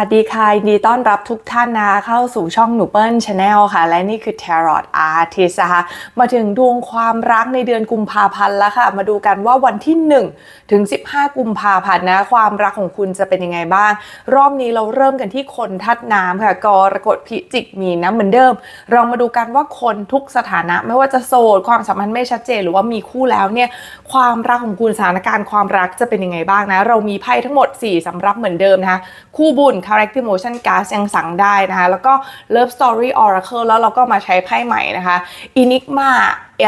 วัสดีค่ะยินดีต้อนรับทุกท่านนะคะเข้าสู่ช่องหนูเปิลชาแนลค่ะ และนี่คือ Tarot Artist นะคะมาถึงดวงความรักในเดือนกุมภาพันธ์แล้วค่ะ มาดูกันว่าวันที่ 1 ถึง 15 กุมภาพันธ์นะ ความรักของคุณจะเป็นยังไงบ้าง รอบนี้เราเริ่มกันที่คนทัดน้ำค่ะ กรกฎพิจิกมีนนะเหมือนเดิม เรามาดูกันว่าคนทุกสถานะไม่ว่าจะโสดความสัมพันธ์ไม่ชัดเจน หรือว่ามีคู่แล้วเนี่ย ความรักของคุณสถานการณ์ความรักจะเป็นยังไงบ้างนะ เรามีไพ่ทั้งหมด 4สำรับเหมือนเดิมนะคะ คู่บุญ Character Motion Card ยังสั่งได้นะคะ แล้วก็ Love Story Oracle แล้วเราก็มาใช้ไพ่ใหม่นะคะ Enigma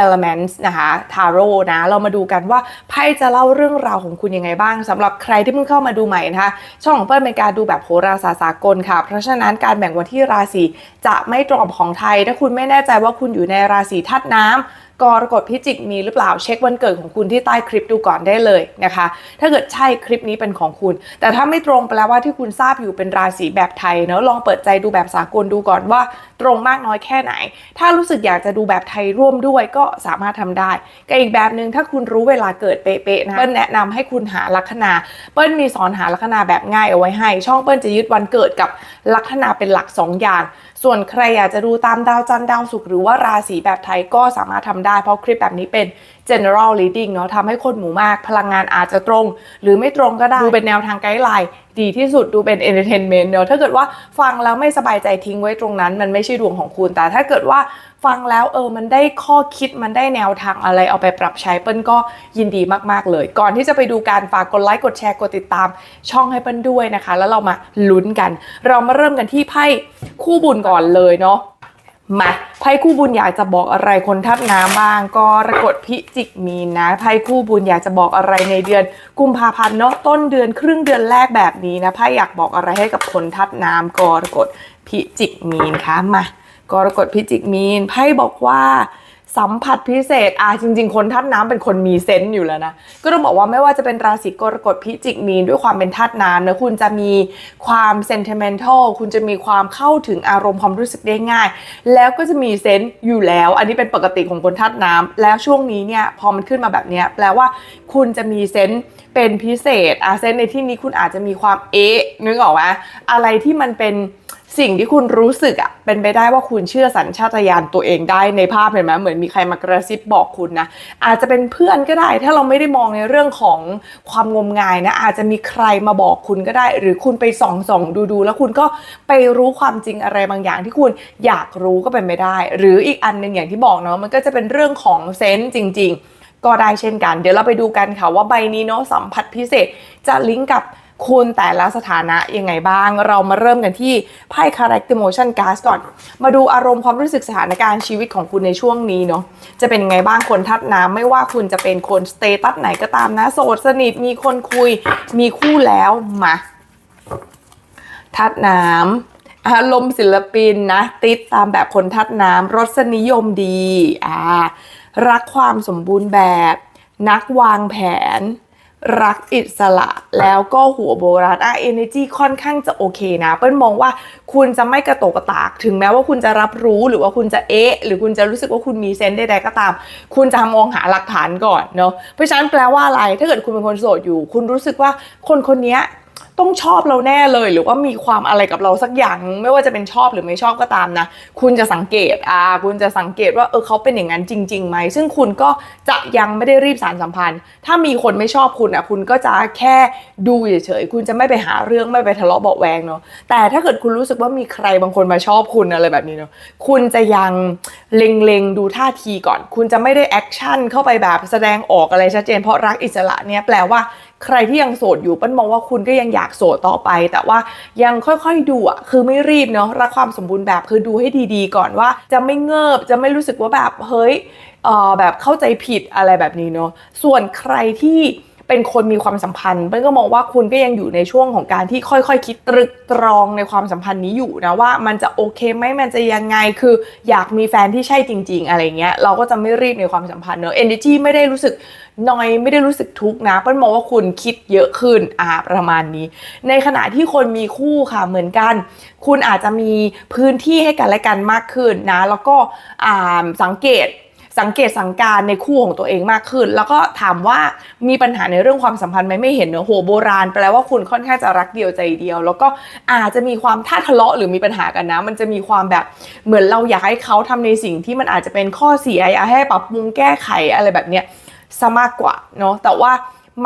Elements นะคะ Tarot นะ เรามาดูกันว่าไพ่จะเล่าเรื่องราวของคุณยังไงบ้างสำหรับใครที่เพิ่งเข้ามาดูใหม่นะคะ ช่องของเปิ้ลเป็นการดูแบบโหราศาสตร์สากลค่ะ เพราะฉะนั้นการแบ่งวันที่ราศีจะไม่ตรงกับของไทย ถ้าคุณไม่แน่ใจว่าคุณอยู่ในราศีธาตุน้ำ กรกฎพิจิกมีหรือเปล่าเช็ควันเกิดของคุณที่ใต้คลิปดูก่อนได้เลยนะคะ ถ้าเกิดใช่คลิปนี้เป็นของคุณ แต่ถ้าไม่ตรงแปลว่าที่คุณทราบอยู่เป็นราศีแบบไทยเนอะลองเปิดใจดูแบบสากลดูก่อนว่า ตรงมากน้อยแค่ไหน ถ้ารู้สึกอยากจะดูแบบไทยร่วมด้วยก็สามารถทำได้กับอีกแบบหนึ่งถ้าคุณรู้เวลาเกิดเป๊ะๆนะเปิ้ลแนะนำให้คุณหาลัคนาเปิ้ลมีสอนหาลัคนาแบบง่ายเอาไว้ให้ ช่องเปิ้ลจะยึดวันเกิดกับลัคนาเป็นหลักสองอย่าง ส่วนใครอยากจะดูตามดาวจันทร์ดาวศุกร์หรือว่าราศีแบบไทยก็สามารถทำได้เพราะคลิปแบบนี้เป็น general reading เนาะทำให้คนหมู่มากพลังงานอาจจะตรง หรือไม่ตรงก็ได้ ดูเป็นแนวทางไกด์ไลน์ดีที่สุดดูเป็น entertainment เนาะถ้าเกิดว่าฟังแล้วไม่สบายใจทิ้งไว้ตรงนั้น มันไม่ใช่ดวงของคุณแต่ถ้าเกิดว่าฟังแล้วเออมันได้ข้อคิดมันได้แนวทางอะไรเอาไปปรับใช้เปิ้ลก็ยินดีมาก ๆ เลย ก่อนที่จะไปดูการฝากกดไลค์กดแชร์กดติดตามช่องให้เปิ้ลด้วยนะคะ แล้วเรามาลุ้นกัน เรามาเริ่มกันที่ไพ่คู่บุญก่อนเลยเนาะ มาไพ่คู่บุญอยากจะบอกอะไรคนทับน้ำบ้าง ก็รกฎพิจิกมีนะไพ่คู่บุญอยากจะบอกอะไรในเดือน กุมภาพันธ์เนาะต้นเดือนครึ่งเดือนแรกแบบนี้นะไพ่อยากบอกอะไรให้กับคนทับน้ำกรกฎพิจิกมีนคะมากรกฎพิจิกมีนไพ่บอกว่า สัมผัสพิเศษอะจริง ๆ คนธาตุน้ำเป็นคนมีเซนต์อยู่แล้วนะ ก็ต้องบอกว่าไม่ว่าจะเป็นราศีกรกฎพิจิกมีนด้วยความเป็นธาตุน้ำนะคุณจะมีความเซน t i เมนทัลคุณจะมีความเข้าถึงอารมณ์ความรู้สึกได้ง่าย แล้วก็จะมีเซนต์อยู่แล้ว อันนี้เป็นปกติของคนธาตุน้ำแล้วช่วงนี้เนี่ยพอมันขึ้นมาแบบนี้แปลว่าคุณจะมีเซนต์เป็นพิเศษอะเซนต์ในที่นี้คุณอาจจะมีความเอ๊ะนึกออกไหมอะไรที่มันเป็น สิ่งที่คุณรู้สึกอะเป็นไปได้ว่าคุณเชื่อสัญชาตญาณตัวเองได้ในภาพเห็นไหมเหมือนมีใครมากระซิบบอกคุณนะอาจจะเป็นเพื่อนก็ได้ ถ้าเราไม่ได้มองในเรื่องของความงมงายนะอาจจะมีใครมาบอกคุณก็ได้ หรือคุณไปส่องส่องดูดูๆแล้วคุณก็ไปรู้ความจริงอะไรบางอย่างที่คุณอยากรู้ก็เป็นไปได้ หรืออีกอันหนึ่งอย่างที่บอกเนาะมันก็จะเป็นเรื่องของเซนส์จริง ๆ ก็ได้เช่นกัน เดี๋ยวเราไปดูกันค่ะว่าใบนี้เนาะสัมผัสพิเศษจะลิงก์กับ คุณแต่ละสถานะยังไงบ้าง เรามาเริ่มกันที่ไพ่ Character Motion Card ก่อน มาดูอารมณ์ความรู้สึกสถานการณ์ชีวิตของคุณในช่วงนี้เนาะจะเป็นยังไงบ้างคนทัดน้ำไม่ว่าคุณจะเป็นคนสเตตัสไหนก็ตามนะ โสดสนิทมีคนคุย มีคู่แล้วมาทัดน้ำอารมณ์ศิลปินนะ ติดตามแบบคนทัดน้ำรสนิยมดีอ่ารักความสมบูรณ์แบบ นักวางแผน รักอิสระแล้วก็หัวโบราณอะเอเนจีค่อนข้างจะโอเคนะ เปิ้ลมองว่าคุณจะไม่กระโตกกระตาก ถึงแม้ว่าคุณจะรับรู้หรือว่าคุณจะเอ๊ะ หรือคุณจะรู้สึกว่าคุณมีเซนส์ใดๆก็ตาม คุณจะมองหาหลักฐานก่อนเนาะเพราะฉะนั้นแปลว่าอะไรถ้าเกิดคุณเป็นคนโสดอยู่ คุณรู้สึกว่าคนคนนี้ ต้องชอบเราแน่เลย หรือว่ามีความอะไรกับเราสักอย่าง ไม่ว่าจะเป็นชอบหรือไม่ชอบก็ตามนะ คุณจะสังเกตอ่าคุณจะสังเกตว่าเออเขาเป็นอย่างนั้นจริงๆไหมซึ่งคุณก็จะยังไม่ได้รีบสารสัมพันธ์ ถ้ามีคนไม่ชอบคุณอะคุณก็จะแค่ดูเฉยๆคุณจะไม่ไปหาเรื่องไม่ไปทะเลาะเบาแวงเนาะแต่ถ้าเกิดคุณรู้สึกว่ามีใครบางคนมาชอบคุณอะไรแบบนี้เนาะคุณจะยังเล็งๆดูท่าทีก่อน คุณจะไม่ได้แอคชั่นเข้าไปแบบแสดงออกอะไรชัดเจนเพราะรักอิสระเนี่ยแปลว่า ใครที่ยังโสดอยู่ปั้นมองว่าคุณก็ยังอยากโสดต่อไป แต่ว่ายังค่อยๆดูอะคือไม่รีบเนาะรักความสมบูรณ์แบบคือดูให้ดีๆ ก่อนว่าจะไม่เงิบจะไม่รู้สึกว่าแบบเฮ้ยเออแบบเข้าใจผิดอะไรแบบนี้เนาะส่วนใครที่ เป็นคนมีความสัมพันธ์เปิ้ลก็มองว่าคุณก็ยังอยู่ในช่วงของการที่ค่อยๆคิดตรึกตรองในความสัมพันธ์นี้อยู่นะว่ามันจะโอเคไหมมันจะยังไงคืออยากมีแฟนที่ใช่จริง ๆ อะไรเงี้ยเราก็จะไม่รีบในความสัมพันธ์เนอะ energy ไม่ได้รู้สึกนอยไม่ได้รู้สึกทุกข์นะเปิ้ลมองว่าคุณคิดเยอะขึ้นอ่าประมาณนี้ ในขณะที่คนมีคู่ค่ะเหมือนกัน คุณอาจจะมีพื้นที่ให้กันและกันมากขึ้นนะ แล้วก็อ่าสังเกต สังเกตสังการในคู่ของตัวเองมากขึ้น แล้วก็ถามว่ามีปัญหาในเรื่องความสัมพันธ์ไหมไม่เห็นเนอะโหโบราณแปลว่าคุณค่อนข้างจะรักเดียวใจเดียว แล้วก็อาจจะมีความท่าทะเลาะหรือมีปัญหากันนะ มันจะมีความแบบเหมือนเราอยากให้เขาทำในสิ่งที่มันอาจจะเป็นข้อเสียอยากให้ปรับปรุงแก้ไขอะไรแบบเนี้ยซะมากกว่าเนาะแต่ว่า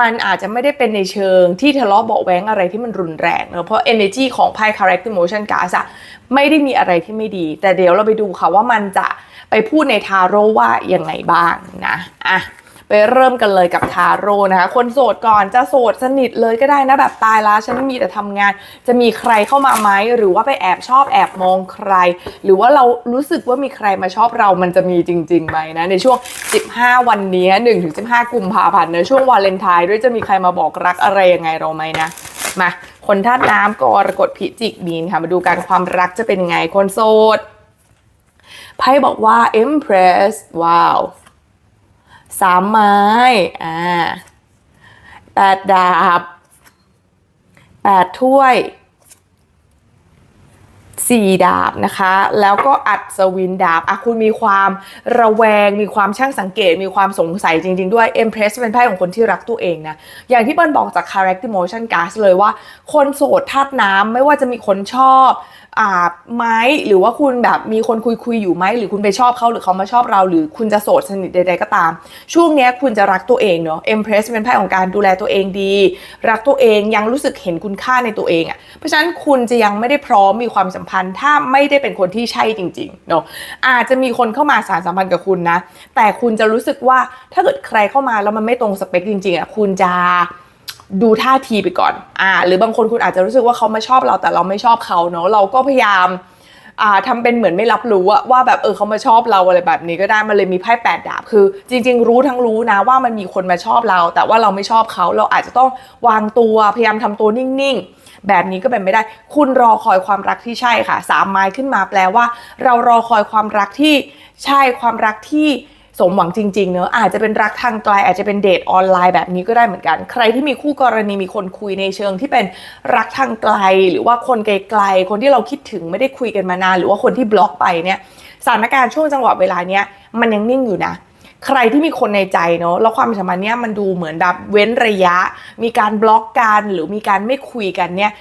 มันอาจจะไม่ได้เป็นในเชิงที่ทะเลาะเบาะแว้งอะไรที่มันรุนแรงเนอะเพราะ energy ของไพ่ character motion gas อะไม่ได้มีอะไรที่ไม่ดี แต่เดี๋ยวเราไปดูค่ะว่ามันจะไปพูดในทาโร่ว่ายังไงบ้างนะอะ ไปเริ่มกันเลยกับทาโร่นะคะ คนโสดก่อนจะโสดสนิทเลยก็ได้นะแบบตายล้วฉันมีแต่ทำงาน จะมีใครเข้ามาไหมหรือว่าไปแอบชอบแอบมองใคร หรือว่าเรารู้สึกว่ามีใครมาชอบเรามันจะมีจริงๆไหมนะในช่วง 15 วันนี้1-15 กุมภาพันธ์ในช่วงวาเลนไทน์ด้วยจะมีใครมาบอกรักอะไรยังไงเราไหมนะมาคนธาตุน้ำกรกฎพิจิกมีนค่ะ มาดูการความรักจะเป็นไงคนโสดไพ่บอกว่า impress ว้าว สามไม้อ่าแปดดาบแปดถ้วยสี่ดาบนะคะ แล้วก็อัศวินดาบอะคุณมีความระแวง มีความช่างสังเกต มีความสงสัยจริง ๆ ด้วย Empress เป็นไพ่ของคนที่รักตัวเองนะ อย่างที่เปิ้ลบอกจาก Character Motion Card เลยว่า คนโสดธาตุน้ำไม่ว่าจะมีคนชอบ ไหมหรือว่าคุณแบบมีคนคุยคุยอยู่ไหมหรือคุณไปชอบเขาหรือเขามาชอบเรา หรือคุณจะโสดสนิทใดๆก็ตาม ช่วงนี้คุณจะรักตัวเองเนาะ Empress เป็นไพ่ของการดูแลตัวเองดี รักตัวเองยังรู้สึกเห็นคุณค่าในตัวเองอะ่ะเพราะฉะนั้นคุณจะยังไม่ได้พร้อมมีความสัมพันธ์ ถ้าไม่ได้เป็นคนที่ใช่จริงๆเนาะอาจจะมีคนเข้ามาสารสัมพันธ์กับคุณนะ แต่คุณจะรู้สึกว่าถ้าเกิดใครเข้ามาแล้วมันไม่ตรงสเปคจริงๆอะ่ะคุณจะ ดูท่าทีไปก่อน อ่า หรือบางคนคุณอาจจะรู้สึกว่าเขาม่ชอบเราแต่เราไม่ชอบเขาเนาะ เราก็พยายาม อ่าทำเป็นเหมือนไม่รับรู้อะว่าแบบเออเขามาชอบเราอะไรแบบนี้ก็ได้ มันเลยมีไพ่แปดดาบ คือ จริง ๆ รู้ทั้งรู้นะว่ามันมีคนมาชอบเรา แต่ว่าเราไม่ชอบเขา เราอาจจะต้องวางตัว พยายามทำตัวนิ่งๆ แบบนี้ก็เป็นไม่ได้ คุณรอคอยความรักที่ใช่ค่ะ สามไม้ขึ้นมาแปลว่า เรารอคอยความรักที่ใช่ ความรักที่ สมหวังจริงๆเนอะอาจจะเป็นรักทางไกลอาจจะเป็นเดทออนไลน์แบบนี้ก็ได้เหมือนกัน ใครที่มีคู่กรณีมีคนคุยในเชิงที่เป็นรักทางไกล หรือว่าคนไกลๆคนที่เราคิดถึงไม่ได้คุยกันมานาน หรือว่าคนที่บล็อกไปเนี่ยสถานการณ์ช่วงจังหวะเวลาเนี้ยมันยังนิ่งอยู่นะใครที่มีคนในใจเนอะแล้วความสัมพันธ์เนี้ยมันดูเหมือนแบบเว้นระยะ มีการบล็อกกันหรือมีการไม่คุยกันเนี่ย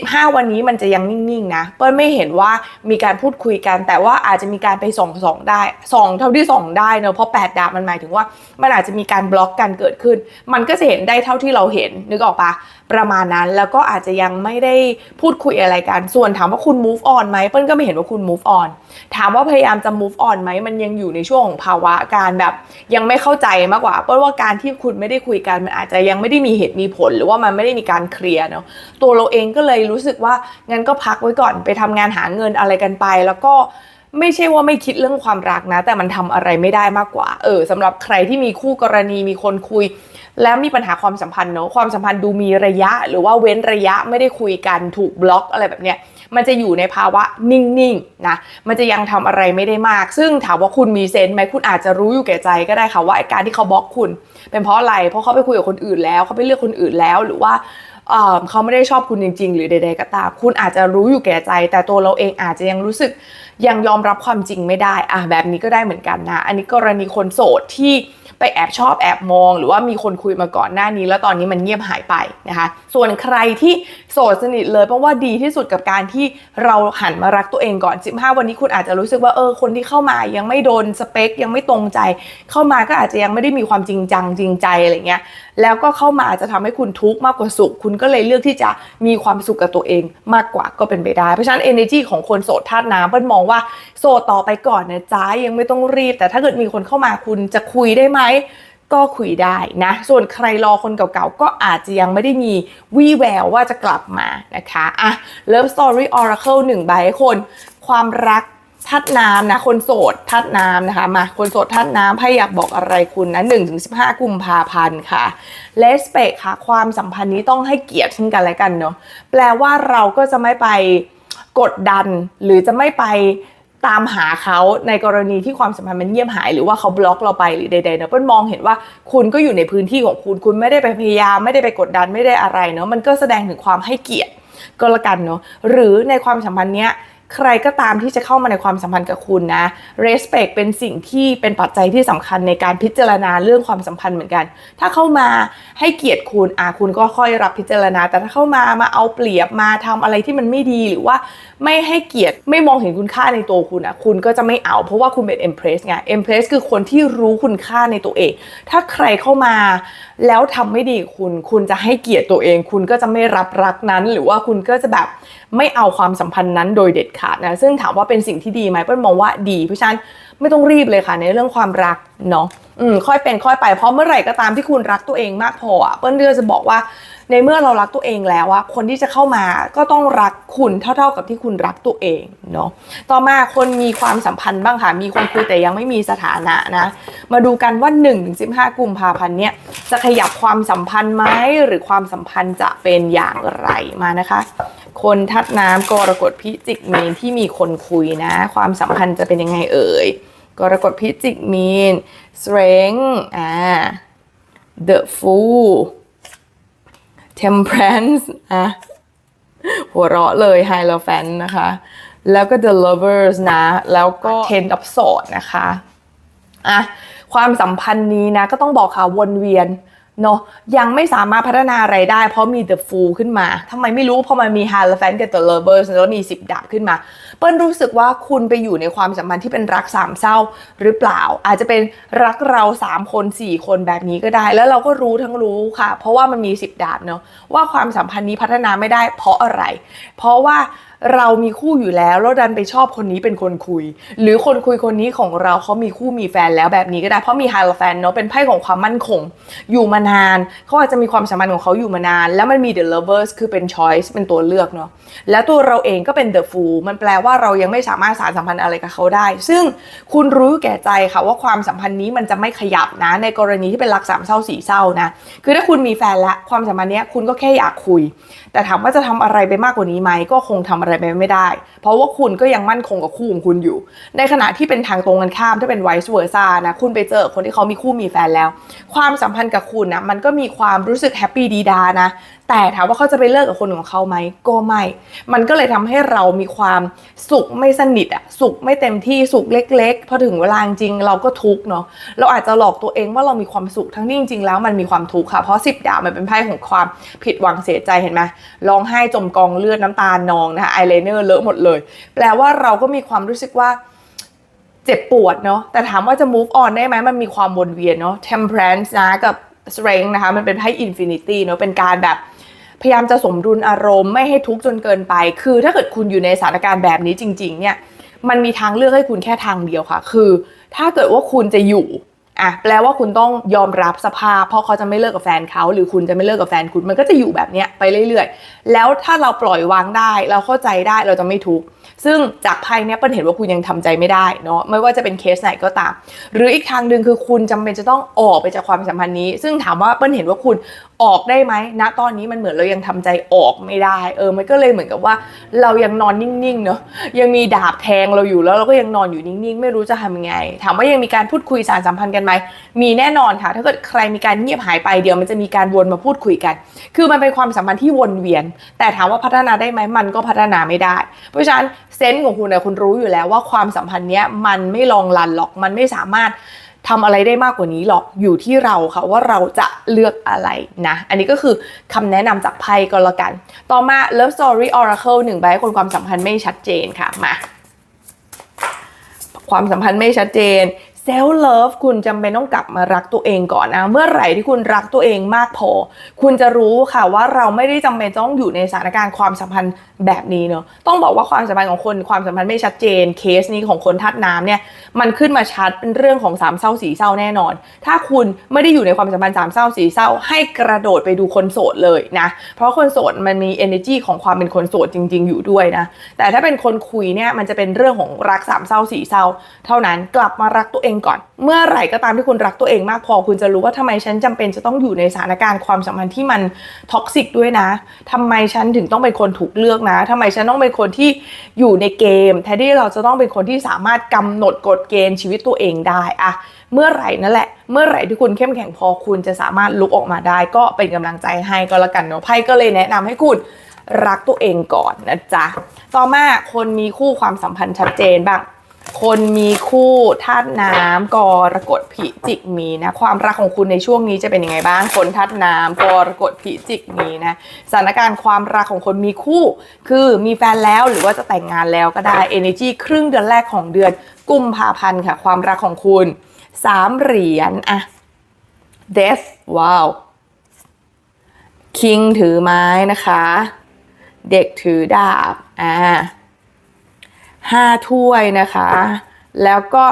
15 วันนี้มันจะยังนิ่งๆนะเปิ้ลไม่เห็นว่ามีการพูดคุยกัน แต่ว่าอาจจะมีการไปส่องสองได้ส่องเท่าที่ส่องได้เนอะเพราะ8ดาบมันหมายถึงว่ามันอาจจะมีการบล็อกกันเกิดขึ้น มันก็จะเห็นได้เท่าที่เราเห็นนึกออกปะประมาณนั้นแล้วก็อาจจะยังไม่ได้พูดคุยอะไรกัน ส่วนถามว่าคุณ move on ไหมเปิ้ลก็ไม่เห็นว่าคุณ move on ถามว่าพยายามจะ move on ไหมมันยังอยู่ในช่วงของภาวะการแบบยังไม่เข้าใจมากกว่า เปิ้ลว่าการที่คุณไม่ได้คุยกันมันอาจจะยังไม่ได้มีเหตุมีผล หรือว่ามันไม่ได้มีการเคลียร์เนาะตัวเราเองก็เลยรู้สึกว่างั้นก็พักไว้ก่อนไปทำงานหาเงินอะไรกันไป แล้วก็ไม่ใช่ว่าไม่คิดเรื่องความรักนะ แต่มันทำอะไรไม่ได้มากกว่า เออสำหรับใครที่มีคู่กรณีมีคนคุย แล้วมีปัญหาความสัมพันธ์เนาะความสัมพันธ์ดูมีระยะ หรือว่าเว้นระยะไม่ได้คุยกันถูกบล็อกอะไรแบบเนี้ย มันจะอยู่ในภาวะนิ่งๆนะมันจะยังทำอะไรไม่ได้มาก ซึ่งถามว่าคุณมีเซนส์ไหมคุณอาจจะรู้อยู่แก่ใจก็ได้ค่ะว่าอ้การที่เขาบล็อกคุณ เป็นเพราะอะไรเพราะเขาไปคุยกับคนอื่นแล้วเขาไปเลือกคนอื่นแล้วหรือว่าเเขาไม่ได้ชอบคุณจริง ๆ หรือใด ๆ ก็ตาม คุณอาจจะรู้อยู่แก่ใจ แต่ตัวเราเองอาจจะยังรู้สึกยังยอมรับความจริงไม่ได้อะแบบนี้ก็ได้เหมือนกันนะ อันนี้กรณีคนโสดที่ ไปแอบชอบแอบมอง หรือว่ามีคนคุยมาก่อนหน้านี้ แล้วตอนนี้มันเงียบหายไปนะคะ ส่วนใครที่โสดสนิทเลยเพราะว่าดีที่สุดกับการที่เราหันมารักตัวเองก่อน 15 วันนี้คุณอาจจะรู้สึกว่าเออคนที่เข้ามายังไม่โดนสเปคยังไม่ตรงใจ เข้ามาก็อาจจะยังไม่ได้มีความจริงจังจริงใจอะไรเงี้ยแล้วก็เข้ามาจะทำให้คุณทุกข์มากกว่าสุข คุณก็เลยเลือกที่จะมีความสุขกับตัวเองมากกว่าก็เป็นไปได้เพราะฉะนั้น energy ของคนโสดธาตุน้ำเปิ้ลมองว่า โสดต่อไปก่อนนะจ๊ะยังไม่ต้องรีบ แต่ถ้าเกิดมีคนเข้ามาคุณจะคุยได้ไหมก็คุยได้นะ ส่วนใครรอคนเก่าๆ ก็อาจจะยังไม่ได้มีวี่แววว่าจะกลับมานะคะอะ Love Story Oracle หนึ่งใบให้คน ความรักทัดน้ำนะ คนโสดทัดน้ำนะคะมาคนโสดทัดน้ำให้อยากบอกอะไรคุณนะ1ถึง15กุมภาพันธ์ค่ะเลสเปกค่ะ ความสัมพันธ์นี้ต้องให้เกียรติซึ่งกันและกันเนาะแปลว่าเราก็จะไม่ไปกดดันหรือจะไม่ไป ตามหาเขาในกรณีที่ความสัมพันธ์มันเงียบหาย หรือว่าเขาบล็อกเราไปหรือใดๆเนาะเปิ้ลมองเห็นว่าคุณก็อยู่ในพื้นที่ของคุณคุณไม่ได้ไปพยายามไม่ได้ไปกดดันไม่ได้อะไรเนาะมันก็แสดงถึงความให้เกียรติก็แล้วกันเนาะหรือในความสัมพันธ์เนี้ย ใครก็ตามที่จะเข้ามาในความสัมพันธ์กับคุณนะ respect เป็นสิ่งที่เป็นปัจจัยที่สำคัญในการพิจารณาเรื่องความสัมพันธ์เหมือนกัน ถ้าเข้ามาให้เกียรติคุณอะคุณก็ค่อยรับพิจารณา แต่ถ้าเข้ามามาเอาเปรียบมาทำอะไรที่มันไม่ดีหรือว่าไม่ให้เกียรติไม่มองเห็นคุณค่าในตัวคุณอะคุณก็จะไม่เอาเพราะว่าคุณเป็น empress ไง empress คือคนที่รู้คุณค่าในตัวเอง ถ้าใครเข้ามาแล้วทำไม่ดีคุณ คุณจะให้เกียรติตัวเอง คุณก็จะไม่รับรักนั้น หรือว่าคุณก็จะแบบ ไม่เอาความสัมพันธ์นั้นโดยเด็ดขาดนะซึ่งถามว่าเป็นสิ่งที่ดีไหมเปิ้ลมองว่าดี เพราะฉะนั้นไม่ต้องรีบเลยค่ะในเรื่องความรักเนาะอืมค่อยเป็นค่อยไปเพราะเมื่อไหร่ก็ตามที่คุณรักตัวเองมากพออะเปิ้ลก็จะบอกว่า ในเมื่อเรารักตัวเองแล้วอะคนที่จะเข้ามาก็ต้องรักคุณเท่า ๆกับที่คุณรักตัวเองเนาะต่อมาคนมีความสัมพันธ์บ้างค่ะมีคนคุยแต่ยังไม่มีสถานะนะมาดูกันว่า1-15ถึง15กุมภาพันธ์เนี่ยจะขยับความสัมพันธ์ไหมหรือความสัมพันธ์จะเป็นอย่างไรมานะคะ คนทัดน้ำกรกฎพิจิกมีนที่มีคนคุยนะ ความสัมพันธ์จะเป็นยังไงเอ่ยกรกฎพิจิกมีน strength อ่า the fool temperance อะหัวเราะเลย hierophant นะคะ แล้วก็ the lovers นะ แล้วก็ ten of swords นะคะอะความสัมพันธ์นี้นะก็ต้องบอกค่ะวนเวียน เนาะยังไม่สามารถพัฒนาอะไรได้ เพราะมี The Fool ขึ้นมาทำไมไม่รู้เพราะมันมี Hierophant กับ The Lovers แล้วมี10ดาบขึ้นมาเปิ้ลรู้สึกว่าคุณไปอยู่ในความสัมพันธ์ที่เป็นรักสามเศร้าหรือเปล่า อาจจะเป็นรักเรา3คน4คนแบบนี้ก็ได้ แล้วเราก็รู้ทั้งรู้ค่ะ เพราะว่ามันมี10ดาบเนาะว่าความสัมพันธ์นี้พัฒนาไม่ได้เพราะอะไร เพราะว่า เรามีคู่อยู่แล้วแล้วดันไปชอบคนนี้เป็นคนคุย หรือคนคุยคนนี้ของเราเขามีคู่มีแฟนแล้วแบบนี้ก็ได้เพราะมีไฮโลแฟนเนาะเป็นไพ่ของความมั่นคง อยู่มานานเขาอาจจะมีความสัมพันธ์ของเขาอยู่มานาน แล้วมันมี the lovers คือเป็น choice เป็นตัวเลือกเนาะแล้วตัวเราเองก็เป็น the fool มันแปลว่าเรายังไม่สามารถสารสัมพันธ์อะไรกับเขาได้ ซึ่งคุณรู้แก่ใจค่ะว่าความสัมพันธ์นี้มันจะไม่ขยับนะ ในกรณีที่เป็นรักสามเศร้าสี่เศร้านะคือถ้าคุณมีแฟนแล้วความสัมพันธ์เนี้ยคุณก็แค่อยากคุย แต่ถามว่าจะทำอะไรไปมากกว่านี้ไหมก็คงทำอะไรไปไม่ได้ เพราะว่าคุณก็ยังมั่นคงกับคู่ของคุณอยู่ ในขณะที่เป็นทางตรงกันข้ามถ้าเป็น vice versa นะคุณไปเจอคนที่เขามีคู่มีแฟนแล้ว ความสัมพันธ์กับคุณนะมันก็มีความรู้สึกแฮปปี้ดีดานะแต่ถามว่าเขาจะไปเลิกกับคนของเขาไหมก็ไม่ มันก็เลยทำให้เรามีความสุขไม่สนิทอะสุขไม่เต็มที่สุขเล็ก ๆ พอถึงเวลาจริงเราก็ทุกเนาะเราอาจจะหลอกตัวเองว่าเรามีความสุขทั้งที่จริงๆแล้วมันมีความทุกข์ค่ะเพราะสิบดาบมันเป็นไพ่ของความผิดหวังเสียใจเห็นไหมร้องไห้จมกองเลือดน้ำตานองนะคะไอเลเนอร์เลอะหมดเลย แปลว่าเราก็มีความรู้สึกว่าเจ็บปวดเนาะแต่ถามว่าจะ move on ได้ไหมมันมีความวนเวียนเนาะ temperance นะกับ strength นะคะมันเป็นไพ่ infinity เนาะเป็นการแบบพยายามจะสมดุลอารมณ์ไม่ให้ทุกข์จนเกินไป คือถ้าเกิดคุณอยู่ในสถานการณ์แบบนี้จริง ๆ เนี่ย มันมีทางเลือกให้คุณแค่ทางเดียวค่ะ คือ ถ้าเกิดว่าคุณจะอยู่ อะแปลว่าคุณต้องยอมรับสภาพ เพราะเขาจะไม่เลิกกับแฟนเขาหรือคุณจะไม่เลิกกับแฟนคุณมันก็จะอยู่แบบเนี้ยไปเรื่อยๆ แล้วถ้าเราปล่อยวางได้ เราเข้าใจได้เราจะไม่ทุกข์ซึ่งจากไพ่เนี้ยเปิ้ลเห็นว่าคุณยังทำใจไม่ได้เนาะไม่ว่าจะเป็นเคสไหนก็ตาม หรืออีกทางหนึ่งคือคุณจำเป็นจะต้องออกไปจากความสัมพันธ์นี้ ซึ่งถามว่าเปิ้ลเห็นว่าคุณ ออกได้ไหมณตอนนี้มันเหมือนเรายังทำใจออกไม่ได้ เออ มันก็เลยเหมือนกับว่า เรายังนอนนิ่งๆเนาะยังมีดาบแทงเราอยู่แล้วเราก็ยังนอนอยู่นิ่งๆ ไม่รู้จะทำยังไง ถามว่ายังมีการพูดคุยสารสัมพันธ์กันไหมมีแน่นอนค่ะ ถ้าเกิดใครมีการเงียบหายไปเดี๋ยวมันจะมีการวนมาพูดคุยกัน คือมันเป็นความสัมพันธ์ที่วนเวียน แต่ถามว่าพัฒนาได้ไหมมันก็พัฒนาไม่ได้ เพราะฉะนั้นเซนส์ของคุณเนี่ยคุณรู้อยู่แล้วว่าความสัมพันธ์เนี้ยมันไม่ลองลันหรอกมันไม่สามารถ ทำอะไรได้มากกว่านี้หรอกอยู่ที่เราค่ะว่าเราจะเลือกอะไรนะ อันนี้ก็คือคำแนะนำจากไพ่ก็แล้วกัน ต่อมา Love Story Oracle หนึ่งใบคนความสัมพันธ์ไม่ชัดเจนค่ะมาความสัมพันธ์ไม่ชัดเจน เซล f เลิฟคุณจำเป็นต้องกลับมารักตัวเองก่อนนะ เมื่อไหร่ที่คุณรักตัวเองมากพอ คุณจะรู้ค่ะว่าเราไม่ได้จำเป็นต้องอยู่ในสถานการณ์ความสัมพันธ์แบบนี้เนาะต้องบอกว่าความสัมพันธ์ของคนความสัมพันธ์ไม่ชัดเจนเคสนี้ของคนทัดน้ำเนี่ยมันขึ้นมาชัดเป็นเรื่องของสามเศร้าสีเศร้าแน่นอน ถ้าคุณไม่ได้อยู่ในความสัมพันธ์สามเศร้าสีเศร้า ให้กระโดดไปดูคนโสดเลยนะเพราะคนโสดมันมี energy ของความเป็นคนโสดจริง ๆ อยู่ด้วยนะแต่ถ้าเป็นคนคุยเนี่ยมันจะเป็นเรื่องของรักสามเศร้าสีเศร้า เท่านั้นกลับมารักตัวเองก่อน เมื่อไหร่ก็ตามที่คุณรักตัวเองมากพอ คุณจะรู้ว่าทำไมฉันจำเป็นจะต้องอยู่ในสถานการณ์ความสัมพันธ์ที่มันท็อกซิกด้วยนะทำไมฉันถึงต้องเป็นคนถูกเลือกนะทำไมฉันต้องเป็นคนที่อยู่ในเกม แทนที่เราจะต้องเป็นคนที่สามารถกำหนดกฎเกณฑ์ชีวิตตัวเองได้อะเมื่อไหร่นั่นแหละ เมื่อไหร่ที่คุณเข้มแข็งพอคุณจะสามารถลุกออกมาได้ ก็เป็นกำลังใจให้ก็แล้วกันเนาะไพ่ก็เลยแนะนำให้คุณรักตัวเองก่อนนะจ๊ะ ต่อมาคนมีคู่ความสัมพันธ์ชัดเจนบ้าง คนมีคู่ธาตุน้ำกรกฎพิจิกมีนะความรักของคุณในช่วงนี้จะเป็นยังไงบ้าง คนธาตุน้ำกรกฎพิจิกมีนะสถานการณ์ความรักของคนมีคู่ คือมีแฟนแล้วหรือว่าจะแต่งงานแล้วก็ได้ energy ครึ่งเดือนแรกของเดือนกุมภาพันธ์ค่ะ ความรักของคุณสามเหรียญอะ death ว้าวคิงถือไม้นะคะ เด็กถือดาบอ่า ห้าถ้วยนะคะ แล้วก็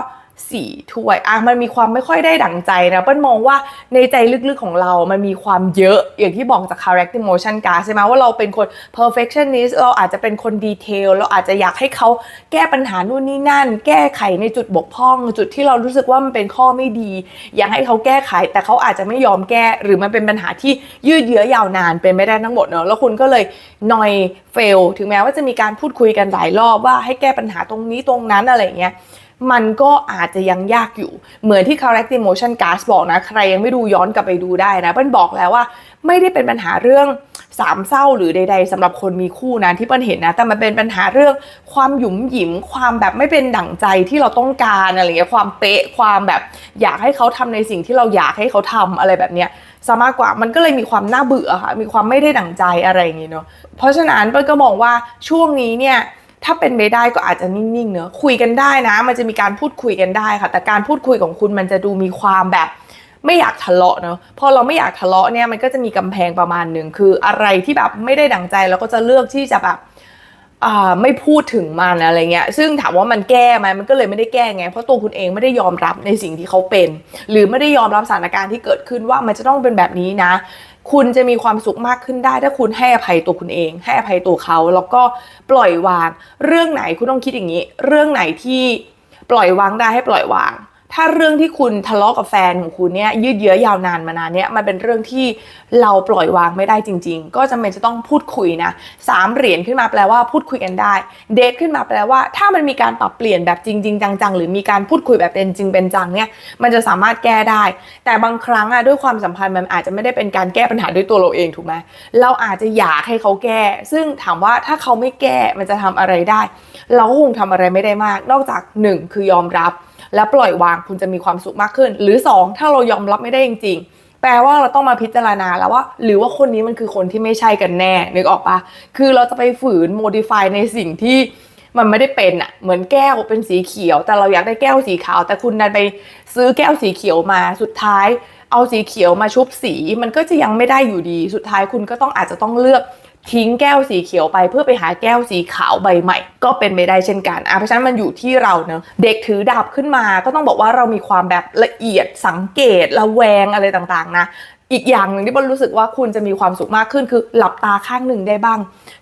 สี่ถ้วยอะมันมีความไม่ค่อยได้ดั่งใจนะเปิ้ลมองว่าในใจลึกๆของเรา มันมีความเยอะอย่างที่บอกจาก character emotion card ใช่ไหมว่าเราเป็นคน perfectionist เราอาจจะเป็นคนดีเทลเราอาจจะอยากให้เขาแก้ปัญหานู่นนี่นั่น แก้ไขในจุดบกพร่อง จุดที่เรารู้สึกว่ามันเป็นข้อไม่ดี อยากให้เขาแก้ไข แต่เขาอาจจะไม่ยอมแก้ หรือมันเป็นปัญหาที่ยืดเยื้อยาวนานเป็นไม่ได้ทั้งหมดเนอะแล้วคุณก็เลยนอยเฟลถึงแม้ว่าจะมีการพูดคุยกันหลายรอบว่าให้แก้ปัญหาตรงนี้ตรงนั้นอะไรเงี้ย มันก็อาจจะยังยากอยู่ เหมือนที่ Correct Emotion Cast บอกนะ ใครยังไม่ดูย้อนกลับไปดูได้นะเปิ้ลบอกแล้วว่าไม่ได้เป็นปัญหาเรื่องสามเศร้าหรือใด ๆสำหรับคนมีคู่นะที่เปิ้ลเห็นนะ แต่มันเป็นปัญหาเรื่องความหยุมหยิมความแบบไม่เป็นดั่งใจที่เราต้องการอะไรเงี้ยความเป๊ะความแบบ อยากให้เขาทำในสิ่งที่เราอยากให้เขาทำอะไรแบบเนี้ยซะมากกว่ามันก็เลยมีความน่าเบื่อค่ะมีความไม่ได้ดั่งใจอะไรอย่างงี้เนาะเพราะฉะนั้นเปิ้ลก็มองว่าช่วงนี้เนี่ย ถ้าเป็นไปได้ก็อาจจะนิ่งๆเนอะคุยกันได้นะ มันจะมีการพูดคุยกันได้ค่ะ แต่การพูดคุยของคุณมันจะดูมีความแบบไม่อยากทะเลาะเนอะพอเราไม่อยากทะเลาะเนี่ยมันก็จะมีกำแพงประมาณหนึ่งคืออะไรที่แบบไม่ได้ดั่งใจเราก็จะเลือกที่จะแบบอ่าไม่พูดถึงมันอะไรเงี้ย ซึ่งถามว่ามันแก้ไหมมันก็เลยไม่ได้แก้ไง เพราะตัวคุณเองไม่ได้ยอมรับในสิ่งที่เขาเป็น หรือไม่ได้ยอมรับสถานการณ์ที่เกิดขึ้นว่ามันจะต้องเป็นแบบนี้นะ คุณจะมีความสุขมากขึ้นได้ ถ้าคุณให้อภัยตัวคุณเอง ให้อภัยตัวเขา แล้วก็ปล่อยวาง เรื่องไหนคุณต้องคิดอย่างนี้ เรื่องไหนที่ปล่อยวางได้ให้ปล่อยวาง ถ้าเรื่องที่คุณทะเลาะกับแฟนของคุณเนี่ยยืดเยื้อยาวนานมานานเนี่ยมันเป็นเรื่องที่เราปล่อยวางไม่ได้จริง ๆ ก็จำเป็นจะต้องพูดคุยนะสามเหรียญขึ้นมาแปลว่าพูดคุยกันได้ เดทขึ้นมาแปลว่า ถ้ามันมีการปรับเปลี่ยนแบบจริง ๆ จังๆ หรือมีการพูดคุยแบบเป็นจริงเป็นจังเนี่ยมันจะสามารถแก้ได้ แต่บางครั้งอะด้วยความสัมพันธ์มันอาจจะไม่ได้เป็นการแก้ปัญหาด้วยตัวเราเองถูกไหมเราอาจจะอยากให้เขาแก้ ซึ่งถามว่าถ้าเขาไม่แก้มันจะทำอะไรได้ เราก็คงทำอะไรไม่ได้มาก นอกจากหนึ่งคือยอมรับ และปล่อยวางคุณจะมีความสุขมากขึ้น หรือ 2 ถ้าเรายอมรับไม่ได้จริงๆ แปลว่าเราต้องมาพิจารณาแล้วว่า หรือว่าคนนี้มันคือคนที่ไม่ใช่กันแน่นึกออกปะคือเราจะไปฝืน modify ในสิ่งที่มันไม่ได้เป็นอะเหมือนแก้วเป็นสีเขียว แต่เราอยากได้แก้วสีขาว แต่คุณดันไปซื้อแก้วสีเขียวมาสุดท้าย เอาสีเขียวมาชุบสี มันก็จะยังไม่ได้อยู่ดี สุดท้ายคุณก็ต้องอาจจะต้องเลือก ทิ้งแก้วสีเขียวไปเพื่อไปหาแก้วสีขาวใบใหม่ ก็เป็นไปได้เช่นกันอะเพราะฉะนั้นมันอยู่ที่เราเนอะเด็กถือดาบขึ้นมาก็ต้องบอกว่าเรามีความแบบละเอียดสังเกตระแวงอะไรต่างๆนะอีกอย่างหนึ่งที่บอลรู้สึกว่าคุณจะมีความสุขมากขึ้นคือหลับตาข้างหนึ่งได้บ้าง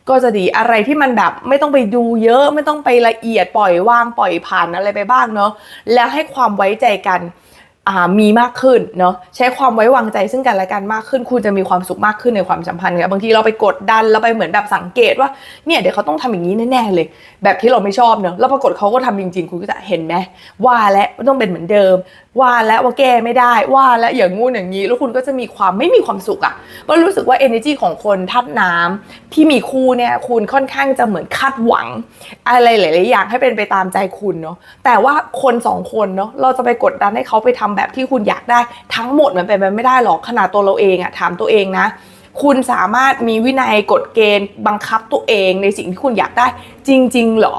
ก็จะดีอะไรที่มันแบบไม่ต้องไปดูเยอะไม่ต้องไปละเอียดปล่อยวางปล่อยผ่านอะไรไปบ้างเนาะแล้วให้ความไว้ใจกัน มีมากขึ้นเนาะใช้ความไว้วางใจซึ่งกันและกันมากขึ้น คุณจะมีความสุขมากขึ้นในความสัมพันธ์ครับบางทีเราไปกดดันเราไปเหมือนแบบสังเกตว่าเนี่ยเดี๋ยวเขาต้องทำอย่างนี้แน่ๆเลย แบบที่เราไม่ชอบเนาะแล้วปรากฏเขาก็ทำจริง ๆ คุณก็จะเห็นไหมว่าแล้วว่ต้องเป็นเหมือนเดิมว่าแล้วว่าแก้ไม่ได้ว่าแล้วอย่างงู้นอย่างนี้ แล้วคุณก็จะมีความไม่มีความสุขอะ่ะก็รู้สึกว่า energy ของคนทัดน้ำที่มีคู่เนี่ยคุณค่อนข้างจะเหมือนคาดหวัง อะไรหลายๆอย่างให้เป็นไปตามใจคุณเนาะแต่ว่าคนสองคนเนาะเราจะไปกดดันให้เขาไปทำแบบที่คุณอยากได้ ทั้งหมดมันเป็นไปไม่ได้หรอกขนาดตัวเราเองอะถามตัวเองนะคุณสามารถมีวินัยกฎเกณฑ์บังคับตัวเองในสิ่งที่คุณอยากได้จริง ๆ หรอ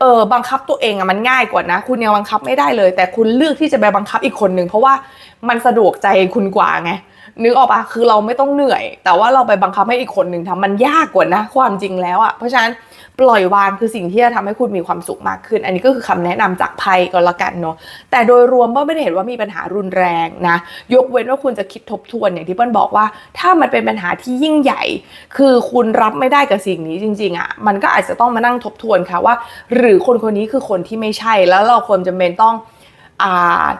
เออบังคับตัวเองอะมันง่ายกว่านะ คุณยังบังคับไม่ได้เลย แต่คุณเลือกที่จะไปบังคับอีกคนหนึ่งเพราะว่ามันสะดวกใจคุณกว่าไงนึกออกปะคือเราไม่ต้องเหนื่อย แต่ว่าเราไปบังคับให้อีกคนหนึ่งทำมันยากกว่านะ ความจริงแล้วอะเพราะฉะนั้น ปล่อยวางคือสิ่งที่จะทำให้คุณมีความสุขมากขึ้น อันนี้ก็คือคำแนะนำจากไพ่ก็แล้วกันเนาะแต่โดยรวมก็ไม่ได้เห็นว่ามีปัญหารุนแรงนะ ยกเว้นว่าคุณจะคิดทบทวนอย่างที่เปิ้ลบอกว่า ถ้ามันเป็นปัญหาที่ยิ่งใหญ่ คือคุณรับไม่ได้กับสิ่งนี้จริง ๆอะ่ะมันก็อาจจะต้องมานั่งทบทวนค่ะว่า หรือคนคนนี้คือคนที่ไม่ใช่แล้วเราควรจำเป็นต้อง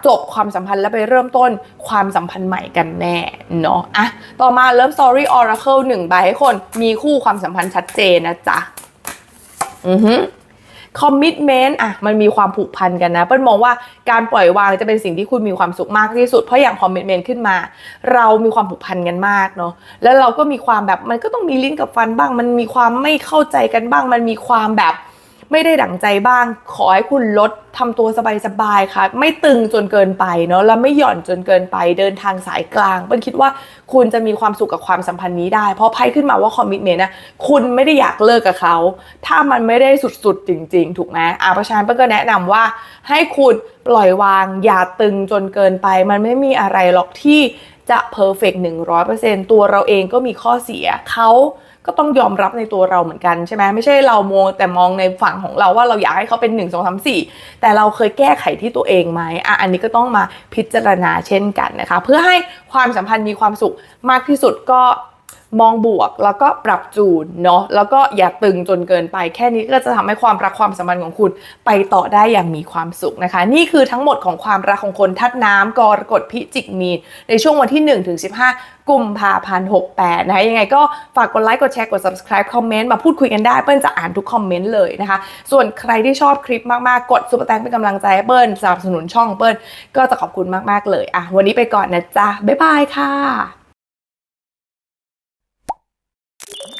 จบความสัมพันธ์แล้วไปเริ่มต้นความสัมพันธ์ใหม่กันแน่เนาะอะต่อมาเริ่ม Story Oracle หนึ่งใบให้คนมีคู่ความสัมพันธ์ชัดเจนนะจ๊ะ อือฮึคอมมิชเมนต์อะมันมีความผูกพันกันนะเปิ้ลมองว่าการปล่อยวางจะเป็นสิ่งที่คุณมีความสุขมากที่สุด เพราะอย่างคอมมิชเมนต์ขึ้นมา เรามีความผูกพันกันมากเนาะแล้วเราก็มีความแบบมันก็ต้องมีลิ้นกับฟันบ้าง มันมีความไม่เข้าใจกันบ้าง มันมีความแบบ ไม่ได้ดั่งใจบ้าง ขอให้คุณลดทำตัวสบายๆค่ะ ไม่ตึงจนเกินไปเนาะแล้วไม่หย่อนจนเกินไปเดินทางสายกลางเปิ้ลคิดว่าคุณจะมีความสุขกับความสัมพันธ์นี้ได้ เพราะไพ่ขึ้นมาว่าคอมมิชเมนต์นะคุณไม่ได้อยากเลิกกับเขา ถ้ามันไม่ได้สุดๆจริง ๆ ถูกไหมอะเพราะฉะนั้นเปิ้ลก็แนะนำว่าให้คุณปล่อยวางอย่าตึงจนเกินไป มันไม่มีอะไรหรอกที่จะเพอร์เฟกต์หนึ่งร้อยเปอร์เซ็นต์ตัวเราเองก็มีข้อเสียเขา ก็ต้องยอมรับในตัวเราเหมือนกันใช่ไหมไม่ใช่เรามองแต่มองในฝั่งของเราว่าเราอยากให้เขาเป็น 1 2 3 4 แต่เราเคยแก้ไขที่ตัวเองไหมอะอันนี้ก็ต้องมาพิจารณาเช่นกันนะคะ เพื่อให้ความสัมพันธ์มีความสุขมากที่สุดก็ มองบวกแล้วก็ปรับจูนเนาะแล้วก็อย่าตึงจนเกินไป แค่นี้ก็จะทำให้ความรักความสัมพันธ์ของคุณไปต่อได้อย่างมีความสุขนะคะ นี่คือทั้งหมดของความรักของคนทัดน้ำกรกฎพิจิกมีน ในช่วงวันที่1ถึง15กุมภาพันธ์68 นะคะ ยังไงก็ฝากกดไลค์กดแชร์กด subscribe คอมเมนต์มาพูดคุยกันได้ เปิ้ลจะอ่านทุกคอมเมนต์เลยนะคะ ส่วนใครที่ชอบคลิปมากๆ กดซุปเปอร์แตงเป็นกำลังใจเปิ้ลสนับสนุนช่องเปิ้ลก็จะขอบคุณมากๆเลยอะวันนี้ไปก่อนนะจ๊ะบ๊ายบายค่ะ Thank you.